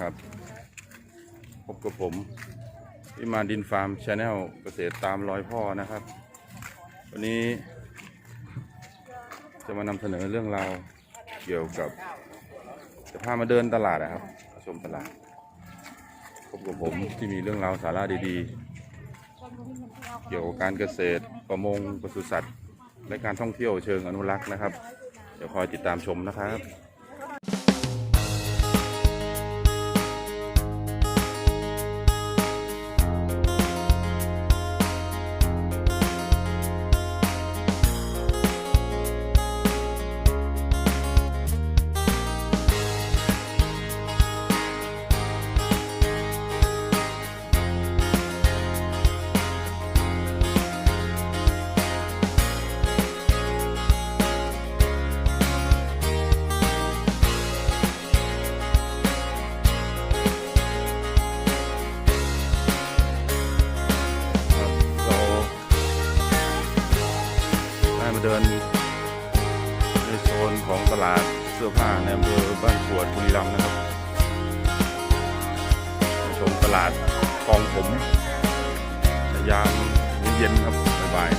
ครับ พบกับผมที่มาดินฟาร์มชาแนลเกษตรตามรอยพ่อนะครับ วันนี้ จะมานำเสนอเรื่องราวเกี่ยวกับ จะพามาเดินตลาดนะครับมาชมตลาด พบกับผมที่มีเรื่องราวสาระดีๆ เกี่ยวกับการเกษตรประมงปศุสัตว์ และการท่องเที่ยวเชิงอนุรักษ์นะครับ เดี๋ยวคอยติดตามชมนะครับ สื้อผ้าในอำเภอบ้านขวดบุรีรัมย์นะครับมาชมตลาดคลองผมยามเย็นครับบ่าย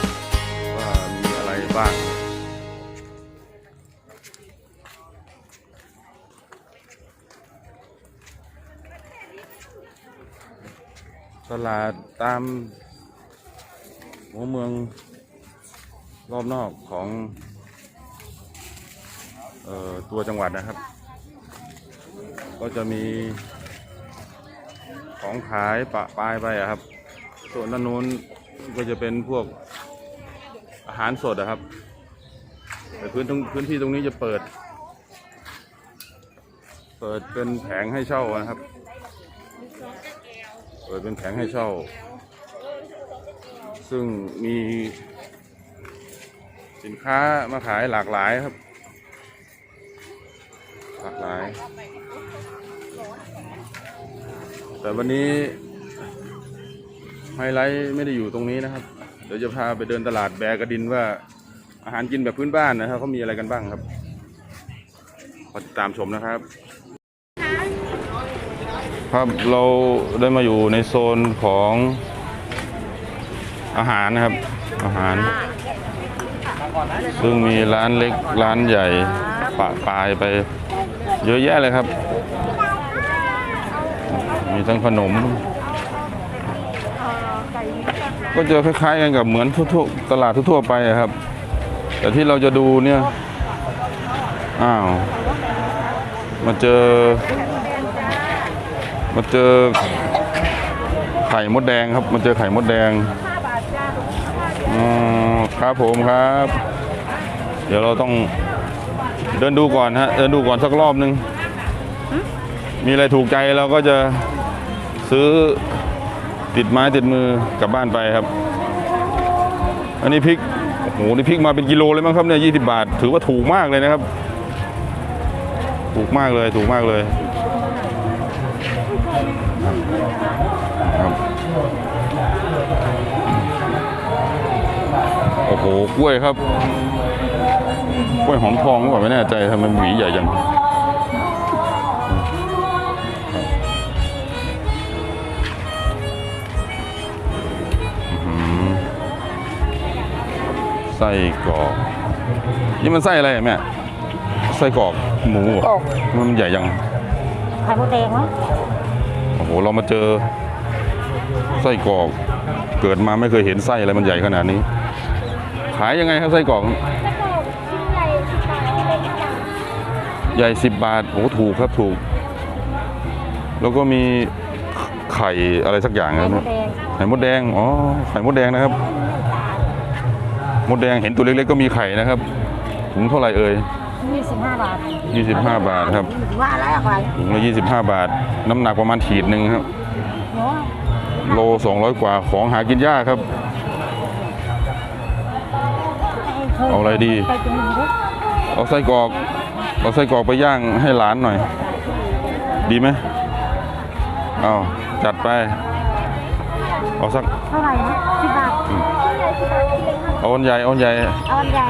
ๆว่ามีอะไรบ้างตลาดตามหัวเมืองรอบนอกของ ตัวจังหวัดนะครับ ก็จะมีของขายปะปลายไปครับส่วนด้านนู้นก็จะเป็นพวกอาหารสดอะครับแต่พื้นตรงพื้นที่ตรงนี้จะเปิด เปิดเป็นแผงให้เช่านะครับ เปิดเป็นแผงให้เช่า ซึ่งมีสินค้ามาขายหลากหลายครับ หลากหลาย แต่วันนี้ไฮไลท์ไม่ได้อยู่ตรงนี้นะครับ เดี๋ยวจะพาไปเดินตลาดแบกระดินว่าอาหารกินแบบพื้นบ้านนะครับเขามีอะไรกันบ้างครับขอติดตามชมนะครับ ครับเราได้มาอยู่ในโซนของอาหารนะครับ อาหาร ซึ่งมีร้านเล็กร้านใหญ่ปะปายไป เยอะแยะเลยครับ มีทั้งขนม ก็จะคล้ายๆกันกับเหมือนทั่วๆตลาดทั่วๆไปอะครับ แต่ที่เราจะดูเนี่ย อ้าว มาเจอ มาเจอไข่มดแดงครับ มาเจอไข่มดแดงอ๋อครับผมครับ เดี๋ยวเราต้อง เดินดูก่อนฮะเดินดูก่อนสักรอบนึง มีอะไรถูกใจเราก็จะซื้อติดไม้ติดมือกลับบ้านไปครับ อันนี้พริกโอ้โหนี่พริกมาเป็นกิโลเลยมั้งครับเนี่ยยี่สิบาท ถือว่าถูกมากเลยนะครับ ถูกมากเลยถูกมากเลยครับโอ้โหกล้วยครับ กล้วยหอมทองหรือเปล่าไม่แน่ใจทำไมหวีใหญ่จังครับอื้อหือไส้กรอกนี่มันไส้อะไรอะแม่ไส้กรอกหมูเหรกรออกมันใหญ่ยังไข่มดแดงมั้งโอ้โหเรามาเจอไส้กรอก เกิดมาไม่เคยเห็นไส้อะไรมันใหญ่ขนาดนี้ ขายยังไงครับไส้กรอก ใหญ่สิบบาท โอ้ถูกครับถูก แล้วก็มีไข่อะไรสักอย่างไข่นะมดแดงไข่มดแดง อ๋อ ไข่มดแดงนะครับ มดแดงเห็นตัวเล็กๆก็มีไข่นะครับ ถุงเท่าไหร่เอ่ยยี่สิบห้าบาท 25 บาทครับว่าอะไรอะไรถุงละ25 บาท น้ำหนักประมาณขีดหนึ่งครับเนาะโล 200 กว่า ของหากินยากครับ เอาอะไรดีไปกินหนึ่งลูกเอาไส้กรอก เอาไส้กรอกไปย่างให้หลานหน่อย ดีไหมเอาจัดไป เอาสักเท่าไหร่นะสิบบาทเอาอันใหญ่เอาอันใหญ่เอาอันใหญ่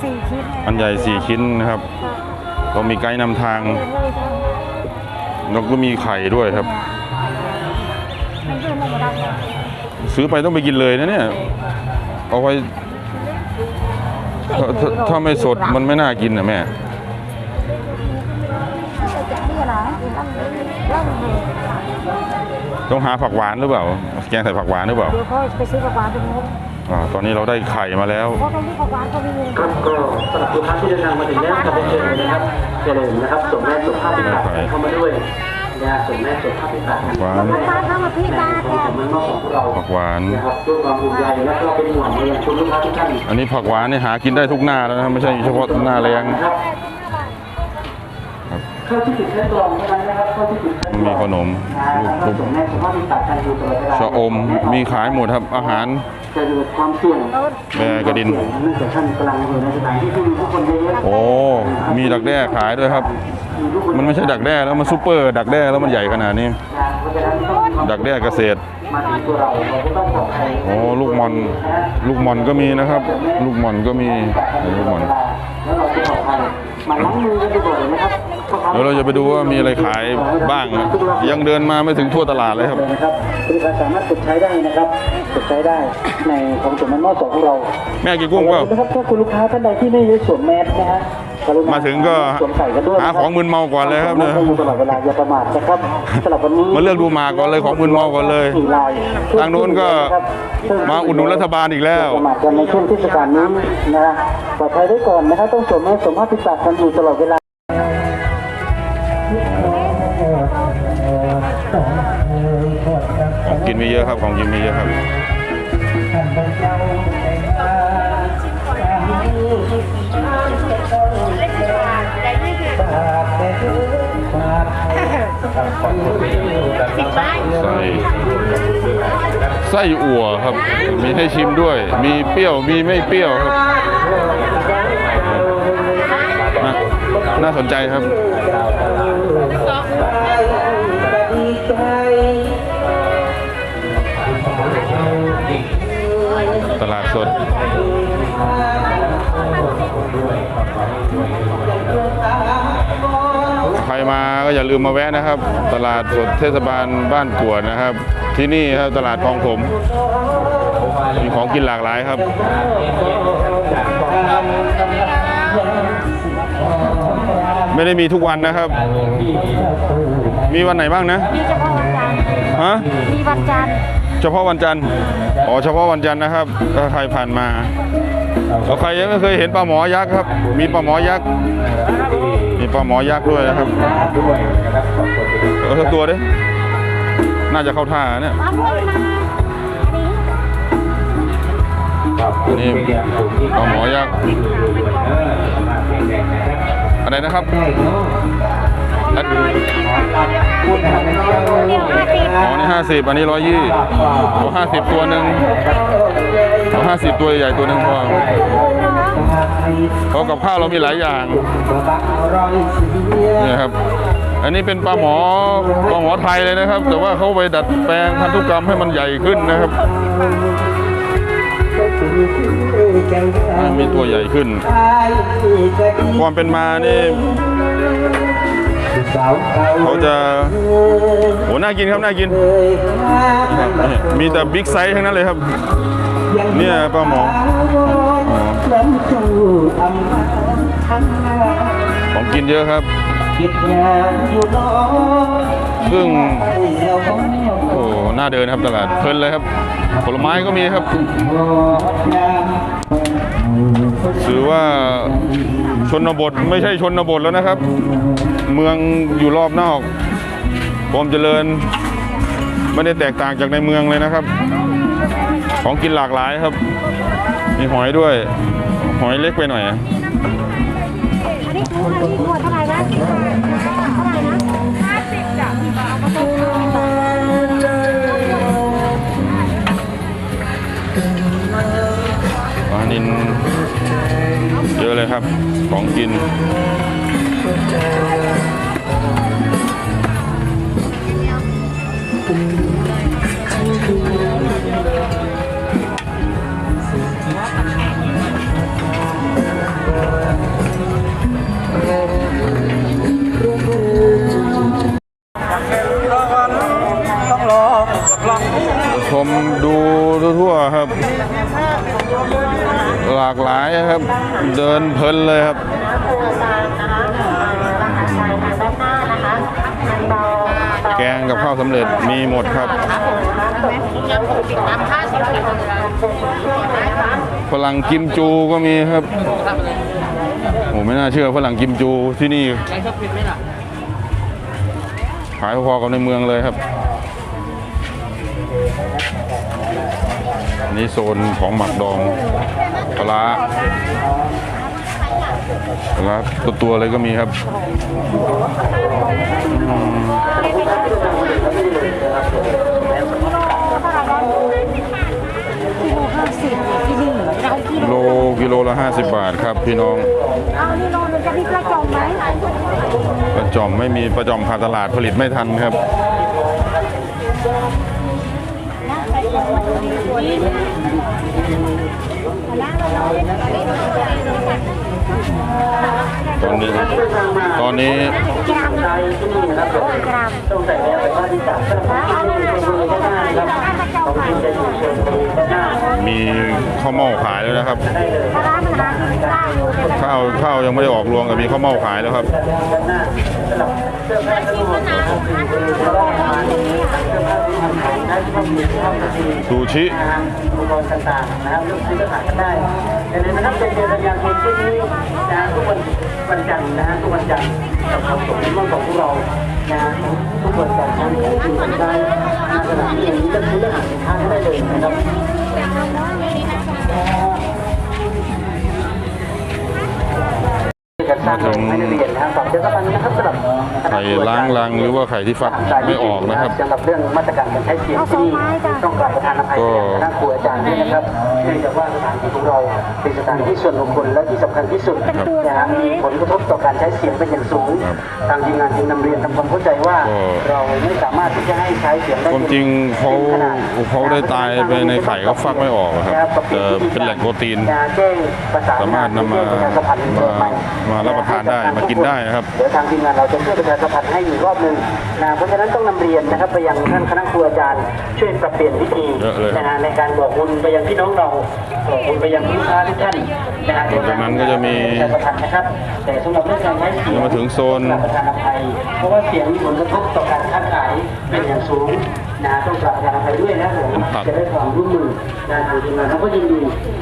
สี่ชิ้นอันใหญ่สี่ชิ้นนะครับเรามีไกด์นำทางเลยจ้ะแล้วก็มีไข่ด้วยครับมันคือมันบ่ได้เลยซื้อไปต้องไปกินเลยนะเนี่ย เอาไว้ถ้าถ้าถ้าไม่สดมันไม่น่ากินนะแม่ ต้องหาผักหวานหรือเปล่า แกงใส่ผักหวานหรือเปล่า เดี๋ยวเขาไปซื้อผักหวานตรงนู้นอ่าตอนนี้เราได้ไข่มาแล้วเพราะตรงนี้ผักหวานเขามีเงินครับก็สำหรับทุกท่านที่เดินทางมาถึงแล้วกับเชิญนะครับเจริญนะครับส่งแม่สุภาพพิบัติเข้ามาด้วยนะส่งแม่สุภาพพิบัติหวานผักหวานเข้ามาพี่ตาขแทองนสำนักงานของเราผักหวาน นะครับด้วยความภูมิใจและก็เป็นห่วงในชุมลูกค้าทุกท่านอันนี้ผักหวานนี่หากินได้ทุกหน้าแล้วนะไม่ใช่เฉพาะหน้าแรงนะครับเข้าที่ติดแค่กล่องเท่านั้นนะครับเข้าที่ติดแค่กล่อง มีขนมลูกส่งแม่สุภาพพิบัติกันอยู่ตลอดเวลาชะอมมีขายหมดครับอาหารจะเกิดความเสี่ยงแม่กระดิ่งโอ้ มีดักแด้ขายด้วยครับ มันไม่ใช่ดักแด้แล้วมันซูเปอร์ ดักแด้แล้วมันใหญ่ขนาดนี้ ดักแด้เกษตร โอ้ลูกมอน ลูกมอนก็มีนะครับ ลูกมอนก็มีลูกมอนล้าจะปลอดภัยมาล้างมือกันบ่อยนะครับ เดี๋ยวเราจะไปดูว่ามีอะไรขายบ้าง ยังเดินมาไม่ถึงทั่วตลาดเลยครับนะครับบริการสามารถกดใช้ได้นะครับกดใช้ได้ในของสมนันมอสองของเรา แม่กินกุ้งเปล่านะครับถ้าคุณลูกค้าท่านใดที่ไม่ได้สวมแมสนะฮะกรุณมาถึงก็สวมใส่กันด้วยหาของมึนเมาก่อนเลยครับเนี่ยอยู่ตลอดเวลาอย่าประมาทนะครับสำหรับวันนี้มาเลือกดูหมากก่อนเลยของมึนเมาก่อนเลยสี่ลายทางนู้นก็มาอุดหนุนรัฐบาลอีกแล้วประมาทกันในช่วงเทศกาลนี้นะฮะปลอดภัยไว้ก่อนนะครับต้องสวมแมสสวมผ้าปิดปากกันอยู่ตลอดเวลา นมีเยอะครับของกินมีเยอะครับไส้ไส้อั่วครับ มีให้ชิมด้วย มีเปรี้ยว มีไม่เปรี้ยวครับ น่าน่าสนใจครับ ตลาดสด ใครมาก็อย่าลืมมาแวะนะครับ ตลาดสดเทศบาลบ้านกวดนะครับ ที่นี่ครับตลาดคลองถมมีของกินหลากหลายครับไม่ได้มีทุกวันนะครับ มีวันไหนบ้างนะ มีเฉพาะวันจันทร์ ฮะ มีวันจันทร์ เฉพาะวันจันทร์ อ๋อเฉพาะวันจันทร์นะครับถ้าใครผ่านมาแล้วใครยังไม่เคยเห็นปลาหมอยักษ์ครับ มีปลาหมอยักษ์ มีปลาหมอยักษ์ด้วยนะครับเออสักตัวดิน่าจะเข้าท่าเนี่ยนนี้ปลาหมอยักษ์อะไรนะครับ อันเดี๋ยวห้าสิบอ๋อนี่ห้าสิบอันนี้ร้อยยี่เอาห้าสิบตัวหนึ่งเอาห้าสิบตัวใหญ่ตัวหนึ่งพอเพราะกับข้าวเรามีหลายอย่างนี่ครับ อันนี้เป็นปลาหมอปลาหมอไทยเลยนะครับ แต่ว่าเขาไปดัดแปลงพันธุกรรมให้มันใหญ่ขึ้นนะครับให้มีตัวใหญ่ขึ้น ความเป็นมานี่ เขาจะโหน่ากินครับน่ากินครับนี่มีแต่บิ๊กไซส์ทั้งนั้นเลยครับเนี่ยปลาหมอของกินเยอะครับซึ่งโอ้น่าเดินครับตลาดเพลินเลยครับ ผลไม้ก็มีครับถือว่า ชนบทไม่ใช่ชนบทแล้วนะครับ เมืองอยู่รอบนอกความเจริญไม่ได้แตกต่างจากในเมืองเลยนะครับ ของกินหลากหลายครับ มีหอยด้วย หอยเล็กไปหน่อยอันนี้ขวดขวดเท่าไหร่นะเท่าไหร่นะห้าสิบจ้ะอามาต้มห้าสิบบาทปลานิน เลยครับ ของกินน ข้าวสำเร็จมีหมดครับฝรั่งกิมจูก็มีครับโอ้ไม่น่าเชื่อฝรั่งกิมจูที่นี่ ขายพอๆกับในเมืองเลยครับนี่โซนของหมักดองปลา ร้าปลาร้าตัวตัวๆเลยก็มีครับกิโลห้าสิบที่นี่เรากิโลโลกิโลละ 50 บาทครับพี่น้องเอานี่โลนึงจะมีกระจงไหมประจอมไม่มีประจอมขาดตลาดผลิตไม่ทันครับ ตอนนี้ตอนนี้กรัมใจที่นี่นะครับตอนมือด้านหน้านะครับของจริงจะอยู่เชิงบริเวณด้านหน้ามีข้าวเม่าขายแล้วนะครับข้าวข้าวยังไม่ได้ออกรวงแต่มีข้าวเม่าขายแล้วครับ ด้านหน้าสำหรับเสื้อผ้าทั้งหมดนะครับที่บริเวณรอบร้านเสื้อผ้าที่ทำขายได้ที่ต้องมีที่ห้องกระสีซูชินะฮะอุปกรณ์ต่างๆนะครับเลือกซื้อก็ขายกันได้อย่าลืมนะครับเป็นเดือนกันยายนที่นี้นะทุกวันวันจันทร์นะฮะทุกวันจันทร์กับคำส่งที่มั่งของพวกเรานะทุกวันจันทร์ทางที่คุณได้นะสถานที่อย่างนี้จะซื้อและหาสินค้าได้เลยนะครับ ข่ล้างรังหรือว่าไข่ที่ฟักไม่ออกนะครับสำหรับเรื่องมาตรการการใช้เสียงที่ต้องกราบประธานอภัยแก่คณะครูอาจารย์ด้วยนะครับเนื่องจากว่าสถานที่ของเราเป็นสถานที่ส่วนบุคคลและที่สำคัญที่สุดนะฮะมีผลกระทบต่อการใช้เสียงเป็นอย่างสูงครับทางทีมงานจึงนำเรียนทำความเข้าใจว่าก็เราไม่สามารถที่จะให้ใช้เสียงได้ความจริงเขาเขาได้ตายไปในไข่เขาฟักไม่ออกอะครับแต่เป็นแหล่งโปรตีนแจ้งประสานสามารถนำมาแจ้งประชสัพันธ์มามารับประทานได้มากินได้นะครับเดี๋ยวทางทีมงานเราจะช่วยประชาสัมพันธ์ให้อีกรอบหนึ่งนะเพราะฉะนั้นต้องนำเรียนนะครับไปยังท่านคณะครูอาจารย์ ช่วยปรับเปลี่ยนวิธีเยอะเลยครับนะฮะในการบอกบุญไปยังพี่น้องเราบอกบุญไปยังลูกค้าทุกท่านนะฮะเดี๋ยวจากนั้นก็จะมีประชาสัมพันธ์นะครับแต่สำหรับเรื่องการใช้เสียงมาถึงโซนกราบประธานอภัยเพราะว่าเสียงมีผลกระทบต่อการค้าขาย เป็นอย่างสูงนะต้องกราบประธานอภัยด้วยนะผมครับจะได้ความร่วมมือนะทางทีมงานเขาก็ยินดี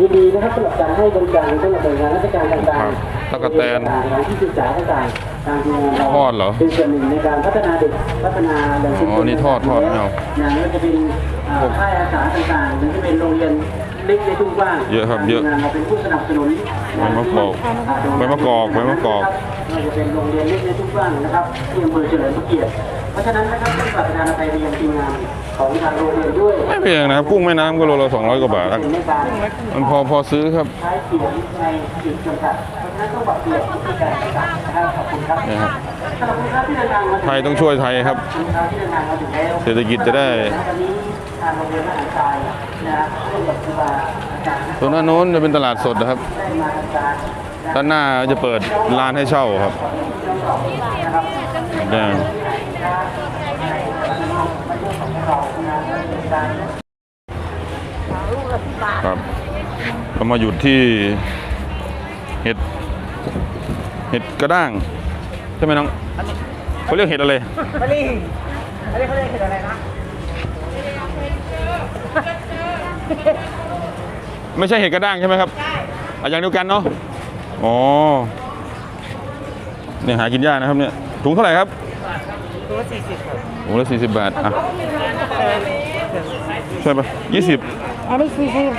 ยินดีนะครับสำหรับการให้บริการสำหรับหน่วยงานราชการต่างครับๆตะกะแตนที่ศึกษาต่างๆทางทีมงานเราทอดเหรอเป็นส่วนหนึ่งในการพัฒนาเด็กพัฒนาแหล่งชุมชอ๋อนี่ทอดทอดไม่เอานะไม่ว่าจะเป็นเอ่อค่ายอาสาต่างๆหรือจะเป็นโรงเรียนเล็กในทุ่งกว้างเยอะครับเยอะทางทีมงานเราเป็นผู้สนับสนุนใบมะกอกใบมะกอกใบมะกอกไม่ว่าจะเป็นโรงเรียนเล็กในทุ่งกว้างนะครับที่อำเภอเฉลิมพระเกียรติ เพราะฉะนั้นนะครับต้องกราบประธานอภัยไปยังทีมงานของทางโรงเรียนด้วยไม่แพงนะครับกุ้งแม่น้ำก็โลละ200กว่าบาทครับในการมันพอพอซื้อครับใช้เสียงในขีดจำกัดเพราะฉะนั้นต้องปรับเปลี่ยนวิธีการต่างๆนะครับขอบคุณครับนี่ครับสำหรับลูกค้าที่เดินทางมาถึงไทยต้องช่วยไทยครับลูกค้าที่เดินทางมาถึงแล้วเศรษฐกิจจะได้วันนี้ทางโรงเรียนมหาวิทยาลัยนะครับร่วมกับครูบาอาจารย์ตรงหน้าโน้นจะเป็นตลาดสดนะครับได้มาทำการด้านหน้าจะเปิดร้านให้เช่าครับแดง ครับเรามาหยุดที่เห็ด เห็ดกระด้างใช่ไหมน้องเขาเรียกเห็ดอะไรอันนี้อันนี้เขาเรียกเห็ดอะไรนะ ไม่ใช่เห็ดกระด้างใช่ไหมครับอะอย่างเดียวกันเนาะอ๋อเนี่ยหากินยากนะครับเนี่ยถุงเท่าไหร่ครับตัวสี่สิบครับถุงละสี่สิบบาทอะใช่ปะยี่สิบอันนี้สี่สิบ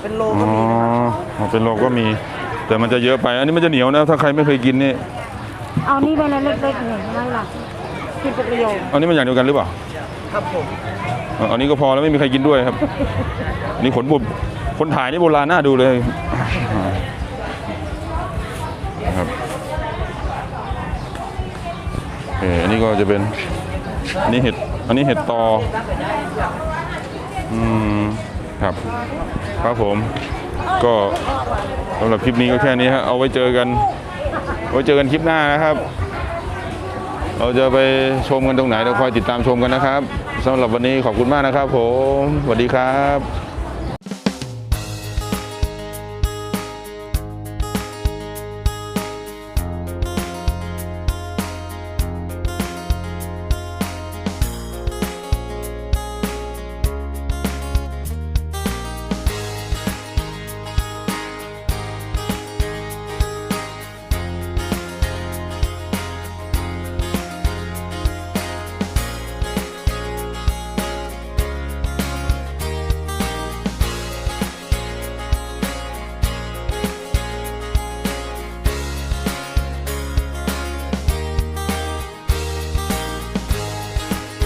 เป็นโลอ๋อเป็นโลก็มี แต่มันจะเยอะไป อันนี้มันจะเหนียวนะ ถ้าใครไม่เคยกินนี่ เอานี่ไปเลยเล็กๆเนี่ยทำไมล่ะกินเป็นประโยชน์อันนี้มันอย่างเดียวกันหรือเปล่า ครับผมอ๋ออันนี้ก็พอแล้วไม่มีใครกินด้วยครับ นี่ขนบุบคนถ่ายนี่โบราณน่าดูเลยนะครับโอเคอันนี้ก็จะเป็น อันนี้เห็ด อันนี้เห็ดตอ อืมครับ ครับผม ก็สำหรับคลิปนี้ก็แค่นี้ฮะเอาไว้เจอกันไว้เจอกันคลิปหน้านะครับ เราจะไปชมกันตรงไหนเราคอยติดตามชมกันนะครับสำหรับวันนี้ขอบคุณมากนะครับ ผมสวัสดีครับ